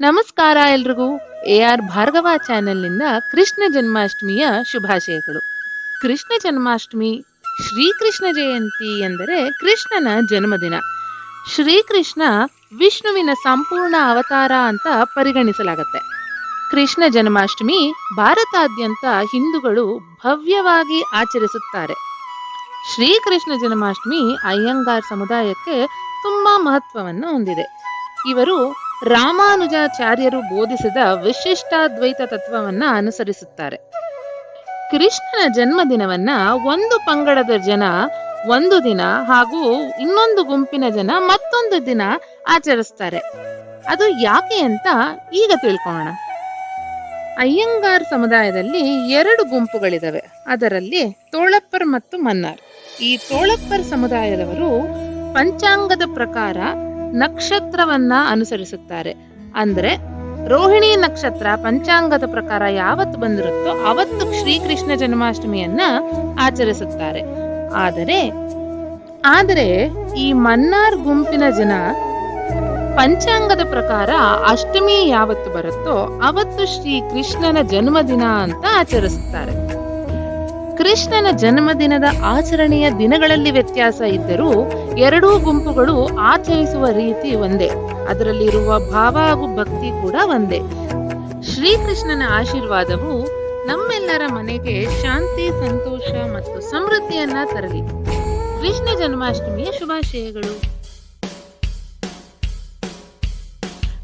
ನಮಸ್ಕಾರ ಎಲ್ರಿಗೂ. A R Bhargava ಚಾನೆಲ್ನಿಂದ ಕೃಷ್ಣ ಜನ್ಮಾಷ್ಟಮಿಯ ಶುಭಾಶಯಗಳು. ಕೃಷ್ಣ ಜನ್ಮಾಷ್ಟಮಿ ಶ್ರೀಕೃಷ್ಣ ಜಯಂತಿ ಎಂದರೆ ಕೃಷ್ಣನ ಜನ್ಮದಿನ. ಶ್ರೀಕೃಷ್ಣ ವಿಷ್ಣುವಿನ ಸಂಪೂರ್ಣ ಅವತಾರ ಅಂತ ಪರಿಗಣಿಸಲಾಗತ್ತೆ. ಕೃಷ್ಣ ಜನ್ಮಾಷ್ಟಮಿ ಭಾರತಾದ್ಯಂತ ಹಿಂದೂಗಳು ಭವ್ಯವಾಗಿ ಆಚರಿಸುತ್ತಾರೆ. ಶ್ರೀಕೃಷ್ಣ ಜನ್ಮಾಷ್ಟಮಿ ಅಯ್ಯಂಗಾರ್ ಸಮುದಾಯಕ್ಕೆ ತುಂಬಾ ಮಹತ್ವವನ್ನು ಹೊಂದಿದೆ. ಇವರು ರಾಮಾನುಜಾಚಾರ್ಯರು ಬೋಧಿಸಿದ ವಿಶಿಷ್ಟಾದ್ವೈತ ತತ್ವವನ್ನ ಅನುಸರಿಸುತ್ತಾರೆ. ಕೃಷ್ಣನ ಜನ್ಮದಿನವನ್ನ ಒಂದು ಪಂಗಡದ ಜನ, ಒಂದು ದಿನ ಹಾಗೂ ಇನ್ನೊಂದು ಗುಂಪಿನ ಜನ ಮತ್ತೊಂದು ದಿನ ಆಚರಿಸ್ತಾರೆ. ಅದು ಯಾಕೆ ಅಂತ ಈಗ ತಿಳ್ಕೋಣ ಅಯ್ಯಂಗಾರ್ ಸಮುದಾಯದಲ್ಲಿ ಎರಡು ಗುಂಪುಗಳಿದವೆ. ಅದರಲ್ಲಿ ತೋಳಪ್ಪರ್ ಮತ್ತು ಮನ್ನಾರ್. ಈ ತೋಳಪ್ಪರ್ ಸಮುದಾಯದವರು ಪಂಚಾಂಗದ ಪ್ರಕಾರ ನಕ್ಷತ್ರವನ್ನ ಅನುಸರಿಸುತ್ತಾರೆ. ಅಂದ್ರೆ ರೋಹಿಣಿ ನಕ್ಷತ್ರ ಪಂಚಾಂಗದ ಪ್ರಕಾರ ಯಾವತ್ತು ಬಂದಿರುತ್ತೋ ಅವತ್ತು ಶ್ರೀಕೃಷ್ಣ ಜನ್ಮಾಷ್ಟಮಿಯನ್ನ ಆಚರಿಸುತ್ತಾರೆ. ಆದರೆ ಆದರೆ ಈ ಮನ್ನಾರ್ ಗುಂಪಿನ ಜನ ಪಂಚಾಂಗದ ಪ್ರಕಾರ ಅಷ್ಟಮಿ ಯಾವತ್ತು ಬರುತ್ತೋ ಅವತ್ತು ಶ್ರೀ ಕೃಷ್ಣನ ಜನ್ಮದಿನ ಅಂತ ಆಚರಿಸುತ್ತಾರೆ. ಕೃಷ್ಣನ ಜನ್ಮದಿನದ ಆಚರಣೆಯ ದಿನಗಳಲ್ಲಿ ವ್ಯತ್ಯಾಸ ಇದ್ದರೂ ಎರಡೂ ಗುಂಪುಗಳು ಆಚರಿಸುವ ರೀತಿ ಒಂದೇ. ಅದರಲ್ಲಿರುವ ಭಾವ ಹಾಗೂ ಭಕ್ತಿ ಕೂಡ ಒಂದೇ. ಶ್ರೀಕೃಷ್ಣನ ಆಶೀರ್ವಾದವು ನಮ್ಮೆಲ್ಲರ ಮನೆಗೆ ಶಾಂತಿ, ಸಂತೋಷ ಮತ್ತು ಸಮೃದ್ಧಿಯನ್ನ ತರಲಿ. ಕೃಷ್ಣ ಜನ್ಮಾಷ್ಟಮಿಯ ಶುಭಾಶಯಗಳು.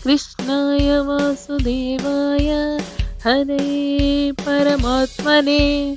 ಕೃಷ್ಣಾಯ ವಾಸುದೇವಾಯ ಹರೇ ಪರಮಾತ್ಮನೆ.